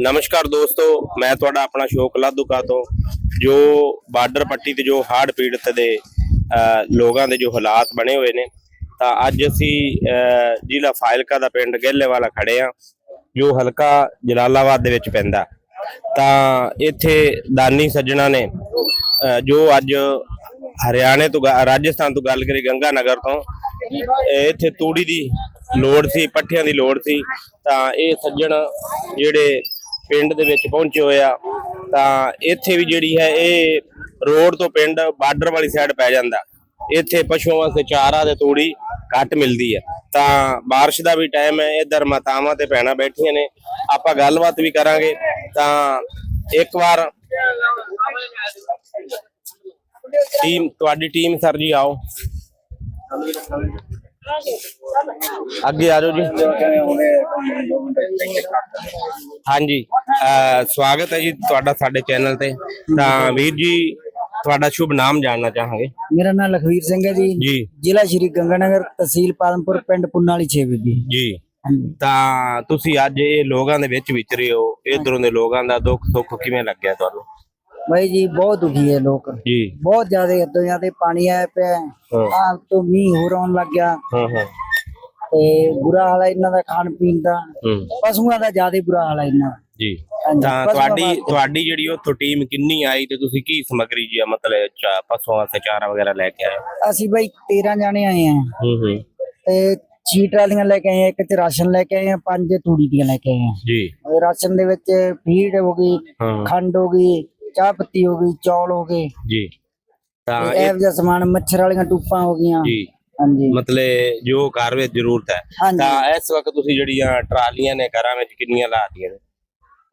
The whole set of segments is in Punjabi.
ਨਮਸਕਾਰ ਦੋਸਤੋ, ਮੈਂ ਤੁਹਾਡਾ ਆਪਣਾ ਸ਼ੋਕ ਲਾਦੂਕਾ ਤੋਂ, ਜੋ ਬਾਰਡਰ ਪੱਟੀ ਤੇ ਜੋ ਹਾਰਡ ਪੀੜਤ ਦੇ ਲੋਕਾਂ ਦੇ ਜੋ ਹਾਲਾਤ ਬਣੇ ਹੋਏ ਨੇ, ਤਾਂ ਅੱਜ ਅਸੀਂ ਜ਼ਿਲ੍ਹਾ ਫਾਇਲਕਾ ਦਾ ਪਿੰਡ ਗਹਿਲੇ ਵਾਲਾ ਖੜੇ ਆ ਜੋ ਹਲਕਾ ਜਲਾਲਾਬਾਦ ਦੇ ਵਿੱਚ ਪੈਂਦਾ ਤਾਂ ਇੱਥੇ ਦਾਨੀ ਸੱਜਣਾ ਨੇ ਜੋ ਅੱਜ ਹਰਿਆਣੇ ਤੋਂ ਗ- ਰਾਜਸਥਾਨ ਤੋਂ ਗੱਲ ਕਰੀ ਗੰਗਾ ਨਗਰ ਤੋਂ ਇੱਥੇ ਤੂੜੀ ਦੀ ਲੋੜ ਸੀ ਪੱਠਿਆਂ ਦੀ ਲੋੜ ਸੀ ਤਾਂ ਇਹ ਸੱਜਣ ਜਿਹੜੇ ਪਿੰਡ ਦੇ ਵਿੱਚ ਪਹੁੰਚੇ ਹੋਏ ਆ ਤਾਂ ਇੱਥੇ ਵੀ ਜਿਹੜੀ ਹੈ ਇਹ ਰੋਡ ਤੋਂ ਪਿੰਡ ਬਾਰਡਰ ਵਾਲੀ ਸਾਈਡ ਪੈ ਜਾਂਦਾ ਇੱਥੇ ਪਸ਼ੂਆਂ ਵਾਸਤੇ ਚਾਰਾ ਤੇ ਤੂੜੀ ਘੱਟ ਮਿਲਦੀ ਹੈ ਤਾਂ بارش ਦਾ ਵੀ ਟਾਈਮ ਹੈ ਇੱਧਰ ਮਾਤਾਵਾਂ ਤੇ ਭੈਣਾਂ ਬੈਠੀਆਂ ਨੇ ਆਪਾਂ ਗੱਲਬਾਤ ਵੀ ਕਰਾਂਗੇ ਤਾਂ ਇੱਕ ਵਾਰ ਟੀਮ ਤੁਹਾਡੀ ਟੀਮ ਸਰ ਜੀ ਆਓ ਅੱਗੇ ਆ ਜਾਓ ਜੀ। ਹਾਂਜੀ ਸਵਾਗਤ ਹੈ ਜੀ ਤੁਹਾਡਾ ਸਾਡੇ ਚੈਨਲ ਤੇ। ਤਾਂ ਵੀਰ ਜੀ ਤੁਹਾਡਾ ਸ਼ੁਭ ਨਾਮ ਜਾਣਨਾ ਚਾਹਾਂਗੇ। ਮੇਰਾ ਨਾਮ ਲਖਵੀਰ ਸਿੰਘ ਹੈ ਜੀ। ਜੀ। ਜ਼ਿਲ੍ਹਾ ਸ਼੍ਰੀ ਗੰਗਾਨਗਰ ਤਹਿਸੀਲ ਪਾਲਮਪੁਰ ਪਿੰਡ ਪੁੰਨਾਲੀ 6 ਬੀਬੀ ਜੀ। ਤਾਂ ਤੁਸੀਂ ਅੱਜ ਇਹ ਲੋਕਾਂ ਦੇ ਵਿੱਚ ਵਿਚਰੇ ਹੋ। ਇਧਰੋਂ ਦੇ ਲੋਕਾਂ ਦਾ ਦੁੱਖ ਸੁੱਖ ਕਿਵੇਂ ਲੱਗਿਆ ਤੁਹਾਨੂੰ? ਬਾਈ ਜੀ ਬਹੁਤ ਦੁਖੀ ਹੈ ਲੋਕ। ਜੀ। ਬਹੁਤ ਜ਼ਿਆਦਾ ਇੱਦਾਂ ਜ਼ਿਆਦਾ ਪਾਣੀ ਆਇਆ ਪਿਆ ਹਾਂ। ਆ ਤੋਂ ਮੀਂਹ ਹੋਰ ਆਉਣ ਲੱਗ ਗਿਆ। ਹਾਂ ਹਾਂ। ਤੇ ਬੁਰਾ ਹਾਲ ਹੈ ਇਹਨਾਂ ਦਾ ਖਾਣ ਪੀਣ ਦਾ। ਹੂੰ। ਪਸ਼ੂਆਂ ਦਾ ਜ਼ਿਆਦਾ ਬੁਰਾ ਹਾਲ ਹੈ ਇਹਨਾਂ ਦਾ। ਜੀ। ਤਾਂ ਤੁਹਾਡੀ। ਤੁਹਾਡੀ ਜਿਹੜੀ ਉੱਥੋਂ ਟੀਮ ਕਿੰਨੀ ਆਈ ਤੇ ਤੁਸੀਂ ਕੀ ਸਮਗਰੀ ਜੀ ਮਤਲਬ ਚਾ- ਪਸ਼ੂਆਂ ਵਾਸਤੇ ਚਾਰਾ ਵਗੈਰਾ ਲੈ ਕੇ ਆਏ? ਅਸੀਂ ਬਾਈ 13 ਜਾਣੇ ਆਏ ਆ ਹੂੰ ਹੂੰ। ਤੇ ਛੀ ਟਰਾਲੀਆਂ ਲੈ ਕੇ ਆਏ ਇੱਕ ਚ ਰਾਸ਼ਨ ਲੈ ਕੇ ਆਏ ਆ ਪੰਜ ਤੂੜੀ ਦੀਆਂ ਲੈ ਕੇ ਆਏ ਆ ਜੀ। ਰਾਸ਼ਨ ਦੇ ਵਿੱਚ ਫੀਡ ਹੋ ਗਈ ਹਾਂ। ਖੰਡ ਹੋ ਗਈ ਚਾਹ ਪੱਤੀ ਹੋ ਗਈ ਚੌਲ ਹੋ ਗਏ। ਜੀ। ਤਾਂ ਇਹ ਇਹ ਜਿਹਾ ਸਮਾਨ ਮੱਛਰ ਵਾਲੀਆਂ ਟੂਪਾਂ ਹੋ ਗਈਆਂ। ਜੀ। ਹਾਂਜੀ। ਮਤਲਬ ਜੋ ਘਰ ਵਿੱਚ ਜ਼ਰੂਰਤ ਹੈ। ਹਾਂਜੀ। ਤਾਂ ਇਸ ਵਕਤ ਤੁਸੀਂ ਜਿਹੜੀਆਂ ਟਰਾਲੀਆਂ ਨੇ ਘਰਾਂ ਵਿੱਚ ਕਿੰਨੀਆਂ ਲਾਤੀਆਂ ਨੇ?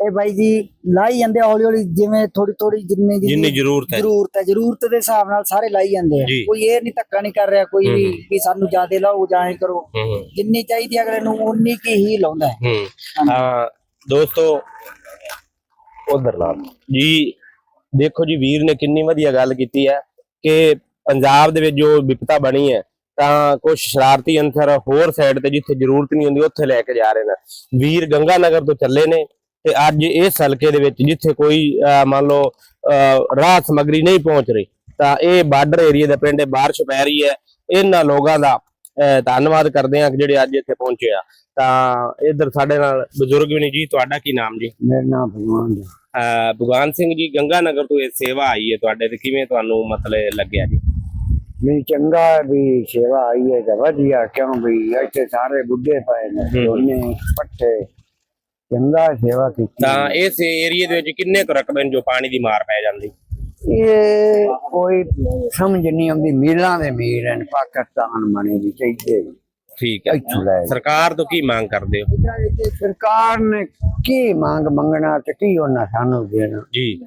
ਇਹ ਬਾਈ ਜੀ ਲਾਈ ਜਾਂਦੇ ਹੌਲੀ ਹੌਲੀ ਜਿਵੇਂ ਥੋੜੀ ਥੋੜੀ ਜਿੰਨੇ ਦੀ ਜਿੰਨੀ ਜ਼ਰੂਰਤ ਹੈ। ਜ਼ਰੂਰਤ ਹੈ। ਜ਼ਰੂਰਤ ਦੇ ਹਿਸਾਬ ਨਾਲ ਸਾਰੇ ਲਾਈ ਜਾਂਦੇ ਆ। ਜੀ। ਕੋਈ ਇਹ ਨਹੀਂ ਧੱਕਾ ਨਹੀਂ ਕਰ ਰਿਹਾ ਕੋਈ ਵੀ ਵੀ ਸਾਨੂੰ ਜ਼ਿਆਦਾ ਲਾਓ ਜਾਂ ਐਂ ਕਰੋ। ਹੂੰ ਹੂੰ। ਜਿੰਨੀ ਚਾਹੀਦੀ ਹੈ ਅਗਲੇ ਨੂੰ ਉਨੀ ਕੀ ਹੀ ਲਾਉਂਦਾ ਹੈ। ਹੂੰ। ਹਾਂ ਦੋਸਤੋ ਉਧਰ ਲਾ। ਜੀ ਦੇਖੋ ਜੀ, ਵੀਰ ਨੇ ਕਿੰਨੀ ਵਧੀਆ ਗੱਲ ਕੀਤੀ ਹੈ ਕਿ ਪੰਜਾਬ ਦੇ ਵਿੱਚ ਜੋ ਵਿਪਤਾ ਬਣੀ ਹੈ, ਤਾਂ ਕੁਝ ਸ਼ਰਾਰਤੀ ਅੰਸਰ ਹੋਰ ਸਾਈਡ ਤੇ ਜਿੱਥੇ ਜ਼ਰੂਰਤ ਨਹੀਂ ਹੁੰਦੀ, ਉੱਥੇ ਲੈ ਕੇ ਜਾ ਰਹੇ ਨੇ। ਵੀਰ ਗੰਗਾ ਨਗਰ ਤੋਂ ਚੱਲੇ ਨੇ ਤੇ ਅੱਜ ਇਸ ਹਲਕੇ ਦੇ ਵਿੱਚ ਜਿੱਥੇ ਕੋਈ ਮੰਨ ਲਓ ਰਾਹ ਸਮਗਰੀ ਨਹੀਂ ਪਹੁੰਚ ਰਹੀ, ਤਾਂ ਇਹ ਬਾਰਡਰ ਏਰੀਆ ਦੇ ਪਿੰਡ ਬਾਰਿਸ਼ ਪੈ ਰਹੀ ਹੈ। ਇਹਨਾਂ ਲੋਕਾਂ ਦਾ ਧੰਨਵਾਦ ਕਰਦੇ ਹਾਂ ਜਿਹੜੇ ਅੱਜ ਇੱਥੇ ਪਹੁੰਚੇ ਆ। ਤਾਂ ਇੱਧਰ ਸਾਡੇ ਨਾਲ ਬਜ਼ੁਰਗ ਵੀ ਨੇ ਜੀ, ਤੁਹਾਡਾ ਕੀ ਨਾਮ ਜੀ? ਮੇਰਾ ਨਾਮ ਭਗਵਾਨ ਜੀ। ਭਗਵਾਨ ਸਿੰਘ ਜੀ ਗੰਗਾ ਨਗਰ ਤੋਂ ਇਹ ਸੇਵਾ ਆਈ ਹੈ ਤੁਹਾਡੇ ਤੇ ਕਿਵੇਂ ਤੁਹਾਨੂੰ ਮਤਲਬ ਲੱਗਿਆ ਜੀ ਵੀ ਚੰਗਾ ਵੀ ਸੇਵਾ ਆਈ ਹੈ ਤਾਂ ਵਧੀਆ ਕਿਉਂ ਵੀ ਇੱਥੇ ਸਾਰੇ ਬੁੱਢੇ ਪਏ ਨੇ। ਦੋਨੇ ਪੱਠੇ ਚੰਗਾ ਸੇਵਾ ਕੀਤੀ ਤਾਂ ਇਸ ਏਰੀਏ ਦੇ ਵਿੱਚ ਕਿੰਨੇ ਕੁ ਰਕਬੇ ਨੇ ਜੋ ਪਾਣੀ ਦੀ ਮਾਰ ਪੈ ਜਾਂਦੀ ਇਹ ਕੋਈ ਸਮਝ ਨਹੀਂ ਆਉਂਦੀ ਮੀਲਾਂ ਦੇ ਮੀਲ ਹਨ ਪਾਕਿਸਤਾਨ ਬਣੇ ਵੀ ਚਾਹੀਦੇ। ਠੀਕ ਹੈ। ਇੱਥੋਂ ਲੈ ਸਰਕਾਰ ਤੋਂ ਕੀ ਮੰਗ ਕਰਦੇ ਹੋ? ਸਰਕਾਰ ਨੇ ਕੀ ਮੰਗ ਮੰਗਣਾ ਤੇ ਕੀ ਉਹਨਾਂ ਸਾਨੂੰ ਦੇਣਾ? ਜੀ।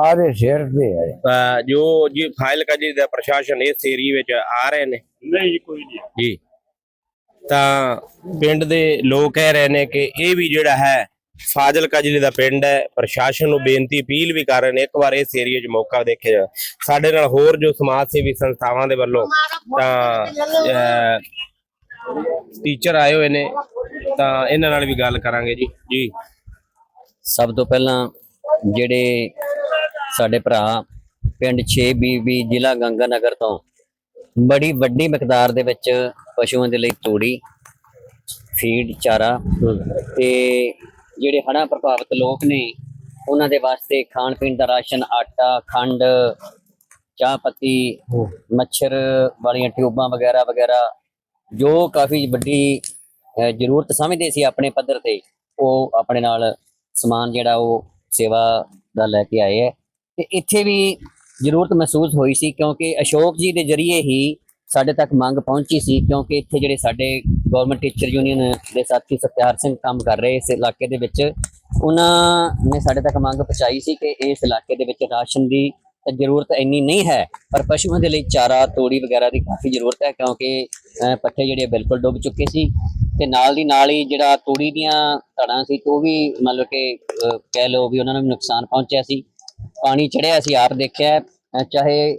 ਆਦੇ ਸਿਰ ਤੇ ਹੈ ਅਹ ਜੋ ਜੀ ਫਾਈਲ ਜੀ ਦਾ ਪ੍ਰਸ਼ਾਸਨ ਇਸ ਏਰੀਏ ਵਿੱਚ ਆ ਰਹੇ ਨੇ? ਨਹੀਂ ਜੀ ਕੋਈ ਨਹੀਂ। ਜੀ। ਤਾਂ ਪਿੰਡ ਦੇ ਲੋਕ ਕਹਿ ਰਹੇ ਨੇ ਕਿ ਇਹ ਵੀ ਜਿਹੜਾ ਹੈ ਫਾਜ਼ਿਲਕਾ ਜ਼ਿਲ੍ਹੇ ਦਾ ਪਿੰਡ ਹੈ। ਪ੍ਰਸ਼ਾਸਨ ਨੂੰ ਬੇਨਤੀ ਅਪੀਲ ਵੀ ਕਰ ਰਹੇ ਨੇ ਇੱਕ ਵਾਰ ਇਸ ਏਰੀਏ 'ਚ ਮੌਕਾ ਦੇਖਿਆ ਜਾਵੇ। ਸਾਡੇ ਨਾਲ ਹੋਰ ਜੋ ਸਮਾਜ ਸੇਵੀ ਸੰਸਥਾਵਾਂ ਦੇ ਵੱਲੋਂ ਤਾਂ ਟੀਚਰ ਆਏ ਹੋਏ ਨੇ ਤਾਂ ਇਹਨਾਂ ਨਾਲ ਵੀ ਗੱਲ ਕਰਾਂਗੇ ਜੀ। ਜੀ। ਸਭ ਤੋਂ ਪਹਿਲਾਂ ਜਿਹੜੇ ਸਾਡੇ ਭਰਾ ਪਿੰਡ 6 ਬੀਬੀ ਜ਼ਿਲ੍ਹਾ ਗੰਗਾਨਗਰ ਤੋਂ ਬੜੀ ਵੱਡੀ ਮਿਕਦਾਰ ਦੇ ਵਿੱਚ ਪਸ਼ੂਆਂ ਦੇ ਲਈ ਤੂੜੀ ਫੀਡ ਚਾਰਾ ਤੇ ਜਿਹੜੇ ਹੜ੍ਹਾਂ ਪ੍ਰਭਾਵਿਤ ਲੋਕ ਨੇ, ਉਹਨਾਂ ਦੇ ਵਾਸਤੇ ਖਾਣ ਪੀਣ ਦਾ ਰਾਸ਼ਨ, ਆਟਾ, ਖੰਡ, ਚਾਹ ਪੱਤੀ, ਮੱਛਰ ਵਾਲੀਆਂ ਟਿਊਬਾਂ ਵਗੈਰਾ ਵਗੈਰਾ, ਜੋ ਕਾਫੀ ਵੱਡੀ ਜ਼ਰੂਰਤ ਸਮਝਦੇ ਸੀ ਆਪਣੇ ਪੱਧਰ ਤੇ, ਉਹ ਆਪਣੇ ਨਾਲ ਸਮਾਨ ਜਿਹੜਾ ਉਹ ਸੇਵਾ ਦਾ ਲੈ ਕੇ ਆਏ ਹੈ ਤੇ ਇੱਥੇ ਵੀ ਜ਼ਰੂਰਤ ਮਹਿਸੂਸ ਹੋਈ ਸੀ ਕਿਉਂਕਿ ਅਸ਼ੋਕ ਜੀ ਦੇ ਜ਼ਰੀਏ ਹੀ ਸਾਡੇ ਤੱਕ ਮੰਗ ਪਹੁੰਚੀ ਸੀ ਕਿਉਂਕਿ ਇੱਥੇ ਜਿਹੜੇ ਸਾਡੇ ਗਵਰਨਮੈਂਟ ਟੀਚਰ ਯੂਨੀਅਨ ਦੇ ਸਾਥੀ ਸਤਿਆਰ ਸਿੰਘ ਕੰਮ ਕਰ ਰਹੇ ਇਸ ਇਲਾਕੇ ਦੇ ਵਿੱਚ। ਉਹਨਾਂ ਨੇ ਸਾਡੇ ਤੱਕ ਮੰਗ ਪਹੁੰਚਾਈ ਸੀ ਕਿ ਇਸ ਇਲਾਕੇ ਦੇ ਵਿੱਚ ਰਾਸ਼ਨ ਦੀ ਤਾਂ ਜ਼ਰੂਰਤ ਇੰਨੀ ਨਹੀਂ ਹੈ, ਪਰ ਪਸ਼ੂਆਂ ਦੇ ਲਈ ਚਾਰਾ, ਤੋੜੀ ਵਗੈਰਾ ਦੀ ਕਾਫੀ ਜ਼ਰੂਰਤ ਹੈ ਕਿਉਂਕਿ ਪੱਠੇ ਜਿਹੜੇ ਬਿਲਕੁਲ ਡੁੱਬ ਚੁੱਕੇ ਸੀ ਤੇ ਨਾਲ ਦੀ ਨਾਲ ਹੀ ਜਿਹੜਾ ਤੂੜੀ ਦੀਆਂ ਧੜਾਂ ਸੀ ਉਹ ਵੀ ਮਤਲਬ ਕਿ ਕਹਿ ਲਓ ਵੀ ਉਹਨਾਂ ਨੂੰ ਨੁਕਸਾਨ ਪਹੁੰਚਿਆ ਸੀ। ਪਾਣੀ ਚੜਿਆ ਸੀ, ਆਪ ਦੇਖਿਆ ਚਾਹੇ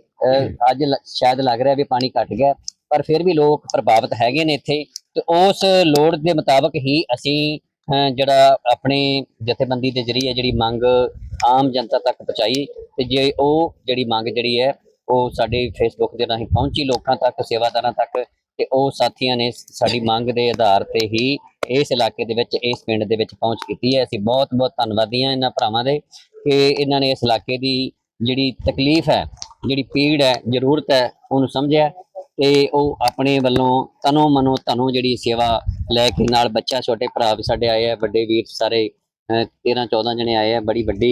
ਅੱਜ ਲ- ਸ਼ਾਇਦ ਲੱਗ ਰਿਹਾ ਵੀ ਪਾਣੀ ਘਟ ਗਿਆ, ਪਰ ਫਿਰ ਵੀ ਲੋਕ ਪ੍ਰਭਾਵਿਤ ਹੈਗੇ ਨੇ ਇੱਥੇ। ਤੇ ਉਸ ਲੋੜ ਦੇ ਮੁਤਾਬਕ ਹੀ ਅਸੀਂ ਜਿਹੜਾ ਆਪਣੇ ਜਥੇਬੰਦੀ ਦੇ ਜਰੀਏ ਜਿਹੜੀ ਮੰਗ ਆਮ ਜਨਤਾ ਤੱਕ ਪਹੁੰਚਾਈ, ਤੇ ਜੇ ਉਹ ਜਿਹੜੀ ਮੰਗ ਜਿਹੜੀ ਹੈ, ਉਹ ਸਾਡੇ ਫੇਸਬੁੱਕ ਦੇ ਰਾਹੀਂ ਪਹੁੰਚੀ ਲੋਕਾਂ ਤੱਕ, ਸੇਵਾਦਾਰਾਂ ਤੱਕ, ਤੇ ਉਹ ਸਾਥੀਆਂ ਨੇ ਸਾਡੀ ਮੰਗ ਦੇ ਆਧਾਰ ਤੇ ਹੀ ਇਸ ਇਲਾਕੇ ਦੇ ਵਿੱਚ, ਇਸ ਪਿੰਡ ਦੇ ਵਿੱਚ ਪਹੁੰਚ ਕੀਤੀ ਹੈ। ਅਸੀਂ ਬਹੁਤ ਬਹੁਤ ਧੰਨਵਾਦੀ ਹਾਂ ਇਹਨਾਂ ਭਰਾਵਾਂ ਦੇ ਕਿ ਇਹਨਾਂ ਨੇ ਇਸ ਇਲਾਕੇ ਦੀ ਜਿਹੜੀ ਤਕਲੀਫ ਹੈ, ਜਿਹੜੀ ਪੀੜ ਹੈ, ਜ਼ਰੂਰਤ ਹੈ, ਉਹਨੂੰ ਸਮਝਿਆ। ਤੇ ਉਹ ਆਪਣੇ ਵੱਲੋਂ ਤਨੋ ਮਨੋ ਤਨੋ ਜਿਹੜੀ ਸੇਵਾ ਲੈ ਕੇ ਨਾਲ ਬੱਚਾ ਛੋਟੇ ਭਰਾ ਵੀ ਸਾਡੇ ਆਏ ਆ ਵੱਡੇ ਵੀਰ ਸਾਰੇ 13 14 ਜਣੇ ਆਏ ਆ ਬੜੀ ਵੱਡੀ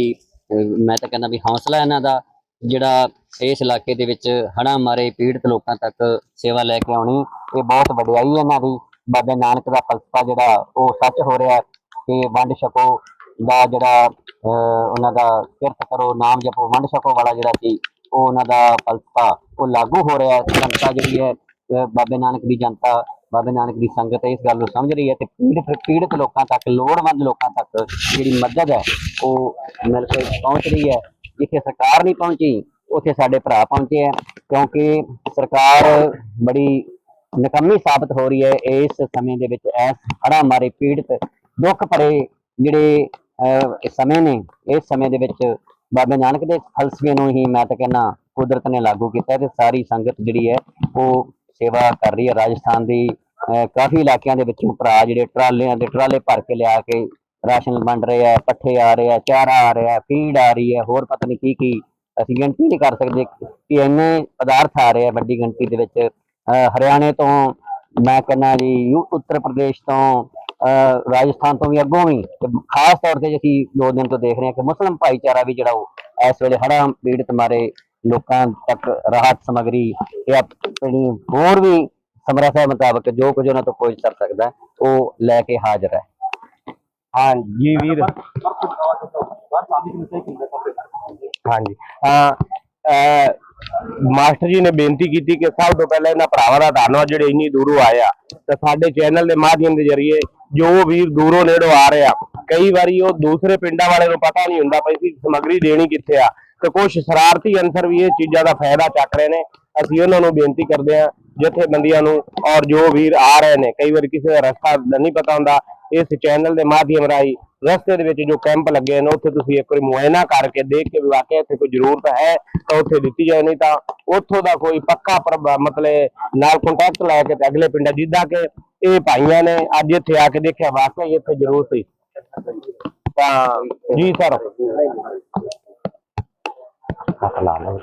ਮੈਂ ਤਾਂ ਕਹਿੰਦਾ ਵੀ ਹੌਸਲਾ ਇਹਨਾਂ ਦਾ ਜਿਹੜਾ ਇਸ ਇਲਾਕੇ ਦੇ ਵਿੱਚ ਹੜ੍ਹਾਂ ਮਾਰੇ ਪੀੜਤ ਲੋਕਾਂ ਤੱਕ ਸੇਵਾ ਲੈ ਕੇ ਆਉਣੀ ਇਹ ਬਹੁਤ ਵਡਿਆਈ ਹੈ ਇਹਨਾਂ ਦੀ। ਬਾਬੇ ਨਾਨਕ ਦਾ ਫਲਸਫਾ ਜਿਹੜਾ ਉਹ ਸੱਚ ਹੋ ਰਿਹਾ ਕਿ ਵੰਡ ਛਕੋ ਦਾ ਜਿਹੜਾ ਅਹ, ਉਹਨਾਂ ਦਾ ਕਿਰਤ ਕਰੋ ਨਾਮ ਜਪੋ ਵੰਡ ਛਕੋ ਵਾਲਾ ਜਿਹੜਾ ਸੀ ਉਹ ਉਹਨਾਂ ਦਾ ਫਲਸਫਾ ਉਹ ਲਾਗੂ ਹੋ ਰਿਹਾ ਹੈ ਜਨਤਾ ਜਿਹੜੀ ਹੈ ਬਾਬੇ ਨਾਨਕ ਦੀ ਜਨਤਾ ਬਾਬੇ ਨਾਨਕ ਦੀ ਸੰਗਤ ਇਸ ਗੱਲ ਨੂੰ ਸਮਝ ਰਹੀ ਹੈ ਤੇ ਪੀੜਤ ਪੀੜਤ ਲੋਕਾਂ ਤੱਕ ਲੋੜਵੰਦ ਲੋਕਾਂ ਤੱਕ ਜਿਹੜੀ ਮਦਦ ਹੈ ਉਹ ਮਿਲ ਕੇ ਪਹੁੰਚ ਰਹੀ ਹੈ। ਜਿੱਥੇ ਸਰਕਾਰ ਨਹੀਂ ਪਹੁੰਚੀ ਉੱਥੇ ਸਾਡੇ ਭਰਾ ਪਹੁੰਚੇ ਹੈ ਕਿਉਂਕਿ ਸਰਕਾਰ ਬੜੀ ਨਕਮੀ ਸਾਬਤ ਹੋ ਰਹੀ ਹੈ ਇਸ ਸਮੇਂ ਦੇ ਵਿੱਚ ਇਸ ਹੜ੍ਹਾਂ ਮਾਰੇ ਪੀੜਤ ਦੁੱਖ ਭਰੇ ਜਿਹੜੇ ਅਹ, ਸਮੇਂ ਨੇ ਇਸ ਸਮੇਂ ਦੇ ਵਿੱਚ ਬਾਬੇ ਨਾਨਕ ਦੇ ਫਲਸਫੇ ਨੂੰ ਹੀ ਮੈਂ ਤਾਂ ਕਹਿੰਦਾ ਕੁਦਰਤ ਨੇ ਲਾਗੂ ਕੀਤਾ ਤੇ ਸਾਰੀ ਸੰਗਤ ਜਿਹੜੀ ਹੈ ਉਹ ਸੇਵਾ ਕਰ ਰਹੀ ਹੈ। ਰਾਜਸਥਾਨ ਦੀ ਕਾਫੀ ਇਲਾਕਿਆਂ ਦੇ ਵਿੱਚੋਂ ਭਰਾ ਜਿਹੜੇ ਟਰਾਲਿਆਂ ਦੇ ਟਰਾਲੇ ਭਰ ਕੇ ਲਿਆ ਕੇ ਰਾਸ਼ਨ ਵੰਡ ਰਹੇ ਆ, ਪੱਠੇ ਆ ਰਹੇ ਆ, ਚਾਰਾ ਆ ਰਿਹਾ, ਫੀਡ ਆ ਰਹੀ ਹੈ, ਹੋਰ ਪਤਾ ਨਹੀਂ ਕੀ ਕੀ ਅਸੀਂ ਗਿਣਤੀ ਨਹੀਂ ਕਰ ਸਕਦੇ ਕਿ ਇੰਨੇ ਪਦਾਰਥ ਆ ਰਹੇ ਆ ਵੱਡੀ ਗਿਣਤੀ ਦੇ ਵਿੱਚ। ਹਰਿਆਣੇ ਤੋਂ ਮੈਂ ਕਹਿੰਦਾ ਜੀ ਉੱਤਰ ਪ੍ਰਦੇਸ਼ ਤੋਂ ਰਾਜਸਥਾਨ ਤੋਂ ਵੀ ਅੱਗੋਂ ਵੀ ਤੇ ਖਾਸ ਤੌਰ ਤੇ ਅਸੀਂ ਦੋ ਦਿਨ ਤੋਂ ਦੇਖ ਰਹੇ ਹਾਂ ਕਿ ਮੁਸਲਮ ਭਾਈਚਾਰਾ ਵੀ ਜਿਹੜਾ ਉਹ ਇਸ ਵੇਲੇ ਹੜ੍ਹਾਂ ਪੀੜਤ ਮਾਰੇ ਲੋਕਾਂ ਤੱਕ ਰਾਹਤ ਸਮਗਰੀ ਤੇ ਆਪਣੀ ਹੋਰ ਵੀ ਸਮਰੱਥਾ ਮੁਤਾਬਕ ਜੋ ਕੁਝ ਉਹਨਾਂ ਤੋਂ ਪਹੁੰਚ ਕਰ ਸਕਦਾ ਉਹ ਲੈ ਕੇ ਹਾਜ਼ਰ ਹੈ। ਹਾਂ ਜੀ ਵੀਰ। ਹਾਂਜੀ। ਅਹ, ਮਾਸਟਰ ਜੀ ਨੇ ਬੇਨਤੀ ਕੀਤੀ ਕਿ ਸਭ ਤੋਂ ਪਹਿਲਾਂ ਇਹਨਾਂ ਭਰਾਵਾਂ ਦਾ ਧੰਨਵਾਦ ਜਿਹੜੇ ਇੰਨੀ ਦੂਰੋਂ ਆਏ ਆ ਤੇ ਸਾਡੇ ਚੈਨਲ ਦੇ ਮਾਧਿਅਮ ਦੇ ਜ਼ਰੀਏ ਜੋ ਵੀਰ ਦੂਰੋਂ ਨੇੜੋਂ ਆ ਰਿਹਾ। ਕਈ ਵਾਰੀ ਉਹ ਦੂਸਰੇ ਪਿੰਡਾਂ ਵਾਲੇ ਨੂੰ ਪਤਾ ਨਹੀਂ ਹੁੰਦਾ ਪਈ ਸੀ ਸਮੱਗਰੀ ਦੇਣੀ ਕਿੱਥੇ ਆ। ਤੇ ਕੁਝ ਸ਼ਰਾਰਤੀ ਅਨਸਰ ਵੀ ਇਹ ਚੀਜ਼ਾਂ ਦਾ ਫਾਇਦਾ ਚੱਕ ਰਹੇ ਨੇ। ਅਸੀਂ ਉਹਨਾਂ ਨੂੰ ਬੇਨਤੀ ਕਰਦੇ ਆ ਜਥੇਬੰਦੀਆਂ ਨੂੰ ਔਰ ਜੋ ਵੀਰ ਆ ਰਹੇ ਨੇ। ਕਈ ਵਾਰੀ ਕਿਸੇ ਦਾ ਰਸਤਾ ਨਹੀਂ ਪਤਾ ਹੁੰਦਾ। ਇਸ ਚੈਨਲ ਦੇ ਮਾਧਿਅਮ ਰਾਹੀਂ ਰਸਤੇ ਦੇ ਵਿੱਚ ਜੋ ਕੈਂਪ ਲੱਗੇ ਨੇ, ਉੱਥੇ ਤੁਸੀਂ ਇੱਕ ਵਾਰੀ ਮੁਆਇਨਾ ਕਰਕੇ ਦੇਖ ਕੇ ਵੀ ਵਾਕਿਆ ਇੱਥੇ ਕੋਈ ਜ਼ਰੂਰਤ ਹੈ, ਤਾਂ ਉੱਥੇ ਦਿੱਤੀ ਜਾਏ। ਨਹੀਂ ਤਾਂ ਉੱਥੋਂ ਦਾ ਕੋਈ ਪੱਕਾ ਮਤਲਬ ਨਾਲ ਕੰਟੈਕਟ ਲੈ ਕੇ ਤੇ ਅਗਲੇ ਪਿੰਡਾਂ ਜਿੱਦਾਂ ਕਿ ਇਹ ਭਾਈਆਂ ਨੇ ਅੱਜ ਇੱਥੇ ਆ ਕੇ ਦੇਖਿਆ, ਵਾਕਿਆ ਹੀ ਇੱਥੇ ਜ਼ਰੂਰਤ ਸੀ। ਤਾਂ ਜੀ, ਸਰ। ਹੱਥ ਲਾ ਲਓ